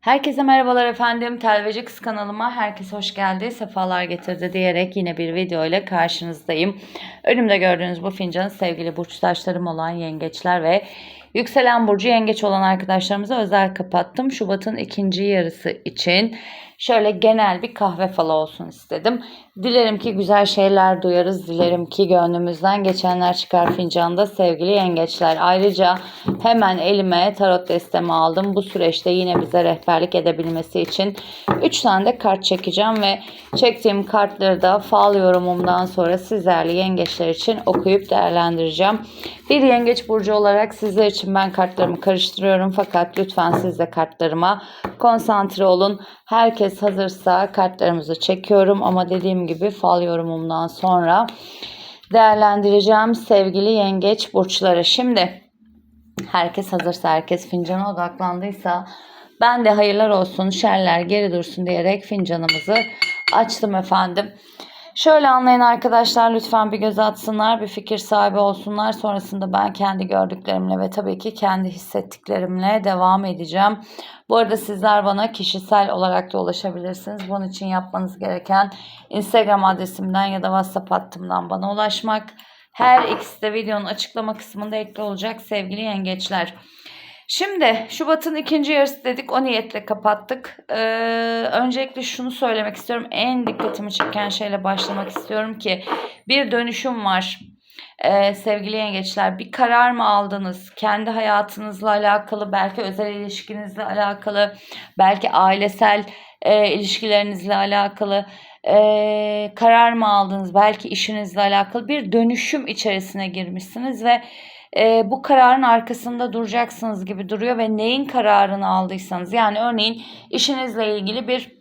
Herkese merhabalar efendim. Telveci Kız kanalıma herkes hoş geldi, sefalar getirdi diyerek yine bir video ile karşınızdayım. Önümde gördüğünüz bu fincanı sevgili burçtaşlarım olan yengeçler ve yükselen burcu yengeç olan arkadaşlarımıza özel kapattım. Şubat'ın ikinci yarısı için şöyle genel bir kahve falı olsun istedim. Dilerim ki güzel şeyler duyarız. Dilerim ki gönlümüzden geçenler çıkar fincanda sevgili yengeçler. Ayrıca hemen elime tarot destemi aldım. Bu süreçte yine bize rehberlik edebilmesi için 3 tane de kart çekeceğim ve çektiğim kartları da fal yorumumdan sonra sizlerle yengeçler için okuyup değerlendireceğim. Bir yengeç burcu olarak sizler için ben kartlarımı karıştırıyorum fakat lütfen siz de kartlarıma konsantre olun. Herkes hazırsa kartlarımızı çekiyorum ama dediğim gibi fal yorumumdan sonra değerlendireceğim sevgili yengeç burçları. Şimdi herkes hazırsa, herkes fincana odaklandıysa ben de hayırlar olsun, şerler geri dursun diyerek fincanımızı açtım efendim. Şöyle anlayın arkadaşlar lütfen bir göz atsınlar, bir fikir sahibi olsunlar. Sonrasında ben kendi gördüklerimle ve tabii ki kendi hissettiklerimle devam edeceğim. Bu arada sizler bana kişisel olarak da ulaşabilirsiniz. Bunun için yapmanız gereken Instagram adresimden ya da WhatsApp hattımdan bana ulaşmak. Her ikisi de videonun açıklama kısmında ekli olacak sevgili yengeçler. Şimdi Şubat'ın ikinci yarısı dedik. O niyetle kapattık. Ee, öncelikle şunu söylemek istiyorum. En dikkatimi çeken şeyle başlamak istiyorum ki bir dönüşüm var. Ee, sevgili yengeçler bir karar mı aldınız? Kendi hayatınızla alakalı, belki özel ilişkinizle alakalı, belki ailesel e, ilişkilerinizle alakalı e, karar mı aldınız? Belki işinizle alakalı bir dönüşüm içerisine girmişsiniz ve e, bu kararın arkasında duracaksınız gibi duruyor ve neyin kararını aldıysanız yani örneğin işinizle ilgili bir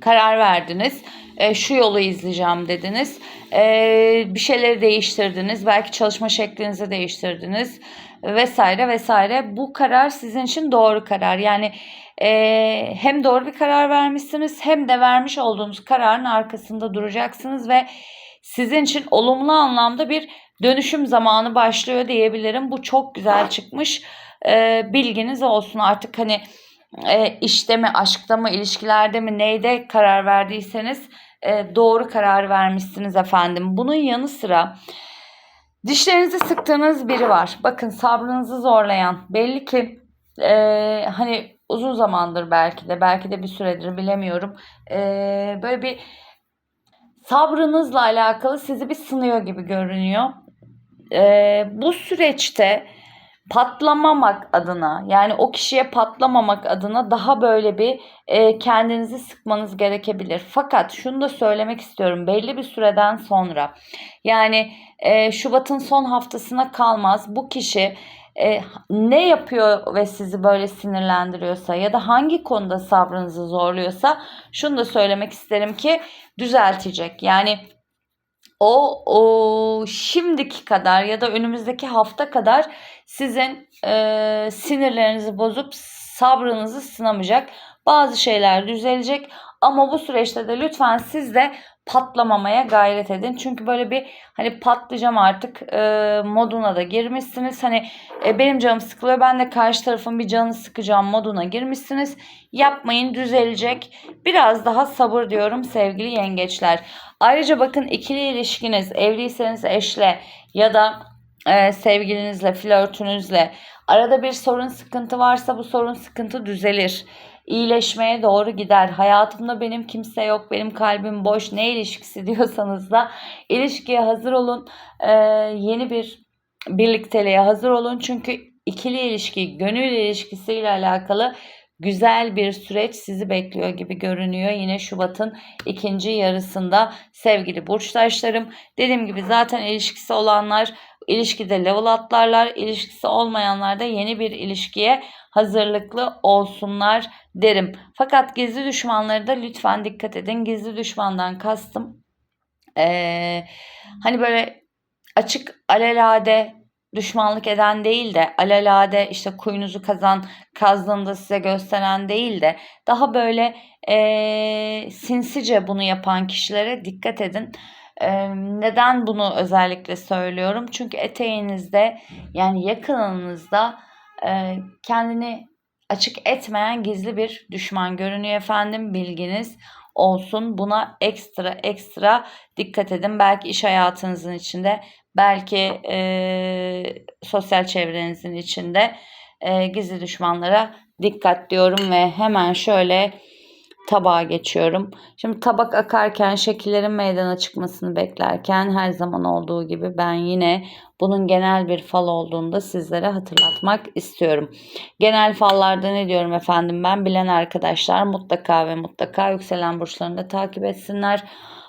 karar verdiniz. E, şu yolu izleyeceğim dediniz. E, bir şeyleri değiştirdiniz. Belki çalışma şeklinizi değiştirdiniz vesaire vesaire. Bu karar sizin için doğru karar. Yani e, hem doğru bir karar vermişsiniz hem de vermiş olduğunuz kararın arkasında duracaksınız ve sizin için olumlu anlamda bir dönüşüm zamanı başlıyor diyebilirim. Bu çok güzel çıkmış. E, bilginiz olsun artık hani e, işte mi, aşkta mı, ilişkilerde mi, neyde karar verdiyseniz e, doğru karar vermişsiniz efendim. Bunun yanı sıra dişlerinizi sıktığınız biri var. Bakın sabrınızı zorlayan belli ki e, hani uzun zamandır belki de belki de bir süredir bilemiyorum. E, böyle bir sabrınızla alakalı sizi bir sınıyor gibi görünüyor. E, bu süreçte patlamamak adına yani o kişiye patlamamak adına daha böyle bir e, kendinizi sıkmanız gerekebilir. Fakat şunu da söylemek istiyorum belli bir süreden sonra yani e, Şubat'ın son haftasına kalmaz bu kişi e, ne yapıyor ve sizi böyle sinirlendiriyorsa ya da hangi konuda sabrınızı zorluyorsa şunu da söylemek isterim ki düzeltecek. Yani o, o şimdiki kadar ya da önümüzdeki hafta kadar sizin e, sinirlerinizi bozup sabrınızı sınamayacak. Bazı şeyler düzelecek ama bu süreçte de lütfen siz de patlamamaya gayret edin. Çünkü böyle bir hani patlayacağım artık e, moduna da girmişsiniz. Hani e, benim canım sıkılıyor ben de karşı tarafın bir canı sıkacağım moduna girmişsiniz. Yapmayın düzelecek. Biraz daha sabır diyorum sevgili yengeçler. Ayrıca bakın ikili ilişkiniz evliyseniz eşle ya da e, sevgilinizle flörtünüzle arada bir sorun sıkıntı varsa bu sorun sıkıntı düzelir iyileşmeye doğru gider. Hayatımda benim kimse yok, benim kalbim boş, ne ilişkisi diyorsanız da ilişkiye hazır olun. Ee, yeni bir birlikteliğe hazır olun. Çünkü ikili ilişki, gönül ilişkisiyle alakalı güzel bir süreç sizi bekliyor gibi görünüyor. Yine Şubat'ın ikinci yarısında sevgili burçtaşlarım. Dediğim gibi zaten ilişkisi olanlar ilişkide level atlarlar. İlişkisi olmayanlar da yeni bir ilişkiye hazırlıklı olsunlar derim. Fakat gizli düşmanları da lütfen dikkat edin. Gizli düşmandan kastım ee, hani böyle açık alelade düşmanlık eden değil de alelade işte kuyunuzu kazan kazdığında size gösteren değil de daha böyle e, sinsice bunu yapan kişilere dikkat edin. Neden bunu özellikle söylüyorum? Çünkü eteğinizde yani yakınınızda kendini açık etmeyen gizli bir düşman görünüyor efendim. Bilginiz olsun. Buna ekstra ekstra dikkat edin. Belki iş hayatınızın içinde, belki e, sosyal çevrenizin içinde e, gizli düşmanlara dikkat diyorum ve hemen şöyle tabağa geçiyorum. Şimdi tabak akarken şekillerin meydana çıkmasını beklerken her zaman olduğu gibi ben yine bunun genel bir fal olduğunu da sizlere hatırlatmak istiyorum. Genel fallarda ne diyorum efendim ben bilen arkadaşlar mutlaka ve mutlaka yükselen burçlarını da takip etsinler.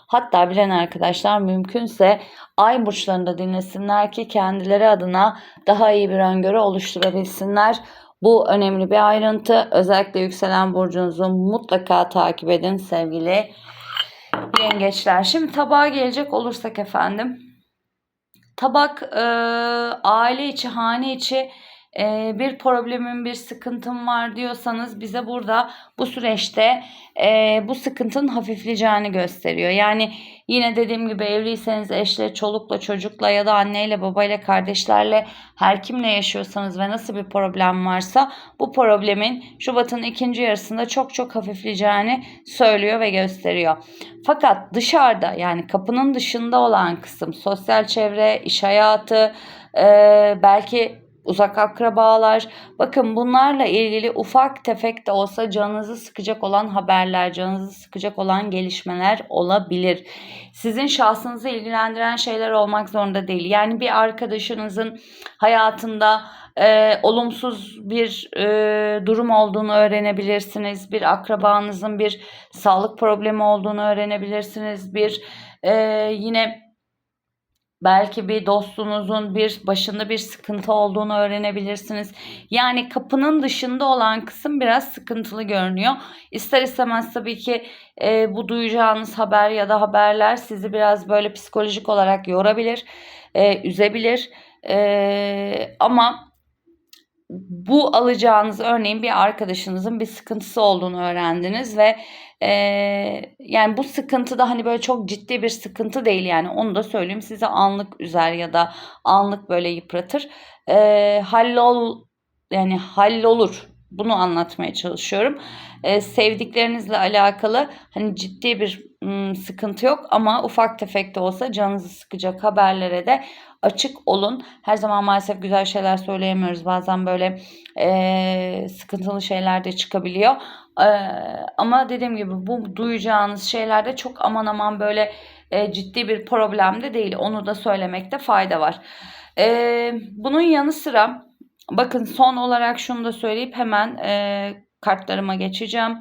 Hatta bilen arkadaşlar mümkünse ay burçlarını da dinlesinler ki kendileri adına daha iyi bir öngörü oluşturabilsinler. Bu önemli bir ayrıntı. Özellikle yükselen burcunuzu mutlaka takip edin sevgili yengeçler. Şimdi tabağa gelecek olursak efendim. Tabak e, aile içi, hane içi e, bir problemim, bir sıkıntım var diyorsanız bize burada bu süreçte e, bu sıkıntının hafifleyeceğini gösteriyor. Yani yine dediğim gibi evliyseniz eşle, çolukla, çocukla ya da anneyle, babayla, kardeşlerle her kimle yaşıyorsanız ve nasıl bir problem varsa bu problemin Şubat'ın ikinci yarısında çok çok hafifleyeceğini söylüyor ve gösteriyor. Fakat dışarıda yani kapının dışında olan kısım sosyal çevre, iş hayatı, e, belki uzak akrabalar. Bakın bunlarla ilgili ufak tefek de olsa canınızı sıkacak olan haberler, canınızı sıkacak olan gelişmeler olabilir. Sizin şahsınızı ilgilendiren şeyler olmak zorunda değil. Yani bir arkadaşınızın hayatında e, olumsuz bir e, durum olduğunu öğrenebilirsiniz. Bir akrabanızın bir sağlık problemi olduğunu öğrenebilirsiniz. Bir e, yine Belki bir dostunuzun bir başında bir sıkıntı olduğunu öğrenebilirsiniz. Yani kapının dışında olan kısım biraz sıkıntılı görünüyor. İster istemez tabii ki e, bu duyacağınız haber ya da haberler sizi biraz böyle psikolojik olarak yorabilir, e, üzebilir. E, ama bu alacağınız örneğin bir arkadaşınızın bir sıkıntısı olduğunu öğrendiniz ve e, yani bu sıkıntı da hani böyle çok ciddi bir sıkıntı değil yani. Onu da söyleyeyim. Size anlık üzer ya da anlık böyle yıpratır. E, hallol yani hallolur bunu anlatmaya çalışıyorum. Ee, sevdiklerinizle alakalı hani ciddi bir ım, sıkıntı yok ama ufak tefek de olsa canınızı sıkacak haberlere de açık olun. Her zaman maalesef güzel şeyler söyleyemiyoruz. Bazen böyle e, sıkıntılı şeyler de çıkabiliyor. E, ama dediğim gibi bu duyacağınız şeylerde çok aman aman böyle e, ciddi bir problem de değil. Onu da söylemekte fayda var. E, bunun yanı sıra bakın son olarak şunu da söyleyip hemen e, kartlarıma geçeceğim.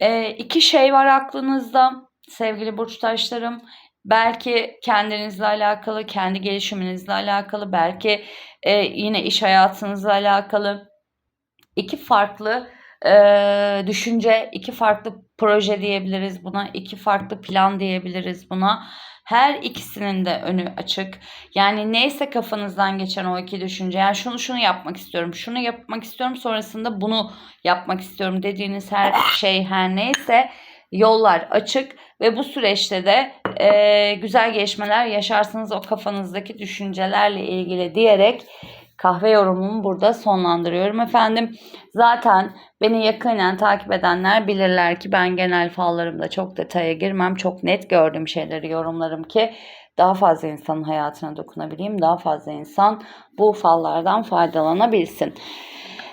E, iki şey var aklınızda sevgili burçtaşlarım. Belki kendinizle alakalı, kendi gelişiminizle alakalı, belki e, yine iş hayatınızla alakalı iki farklı e, düşünce, iki farklı proje diyebiliriz buna, iki farklı plan diyebiliriz buna. Her ikisinin de önü açık. Yani neyse kafanızdan geçen o iki düşünce. Yani şunu şunu yapmak istiyorum, şunu yapmak istiyorum, sonrasında bunu yapmak istiyorum dediğiniz her şey her neyse yollar açık ve bu süreçte de e, güzel gelişmeler yaşarsınız o kafanızdaki düşüncelerle ilgili diyerek kahve yorumumu burada sonlandırıyorum efendim. Zaten beni yakinen takip edenler bilirler ki ben genel fallarımda çok detaya girmem. Çok net gördüğüm şeyleri yorumlarım ki daha fazla insanın hayatına dokunabileyim. Daha fazla insan bu fallardan faydalanabilsin.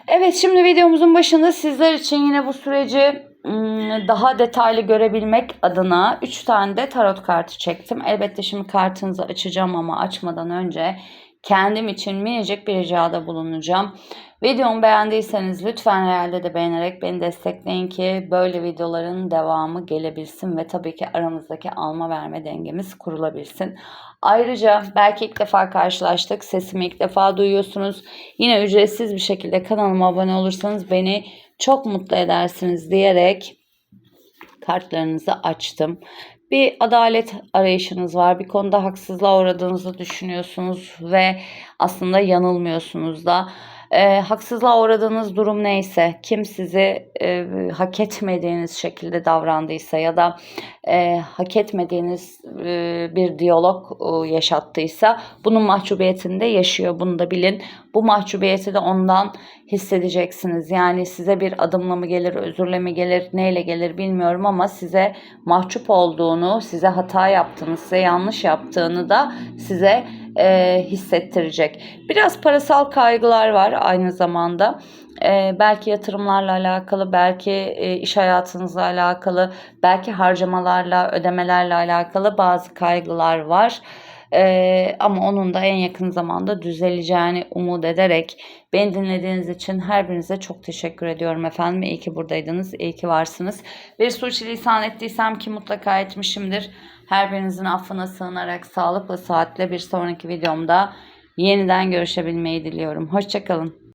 Evet şimdi videomuzun başında sizler için yine bu süreci daha detaylı görebilmek adına 3 tane de tarot kartı çektim. Elbette şimdi kartınızı açacağım ama açmadan önce kendim için minicik bir ricada bulunacağım. Videomu beğendiyseniz lütfen realde de beğenerek beni destekleyin ki böyle videoların devamı gelebilsin ve tabii ki aramızdaki alma verme dengemiz kurulabilsin. Ayrıca belki ilk defa karşılaştık, sesimi ilk defa duyuyorsunuz. Yine ücretsiz bir şekilde kanalıma abone olursanız beni çok mutlu edersiniz diyerek kartlarınızı açtım. Bir adalet arayışınız var. Bir konuda haksızlığa uğradığınızı düşünüyorsunuz ve aslında yanılmıyorsunuz da. E, haksızlığa uğradığınız durum neyse, kim sizi e, hak etmediğiniz şekilde davrandıysa ya da e, hak etmediğiniz e, bir diyalog e, yaşattıysa bunun mahcubiyetini de yaşıyor. Bunu da bilin. Bu mahcubiyeti de ondan hissedeceksiniz. Yani size bir adımla mı gelir, özürle mi gelir, neyle gelir bilmiyorum ama size mahcup olduğunu, size hata yaptığını, size yanlış yaptığını da size e, hissettirecek. Biraz parasal kaygılar var aynı zamanda. E, belki yatırımlarla alakalı, belki e, iş hayatınızla alakalı, belki harcamalarla, ödemelerle alakalı bazı kaygılar var. Ee, ama onun da en yakın zamanda düzeleceğini umut ederek beni dinlediğiniz için her birinize çok teşekkür ediyorum efendim. İyi ki buradaydınız, iyi ki varsınız. Bir suçlisan ettiysem ki mutlaka etmişimdir. Her birinizin affına sığınarak sağlıklı saatle bir sonraki videomda yeniden görüşebilmeyi diliyorum. Hoşçakalın.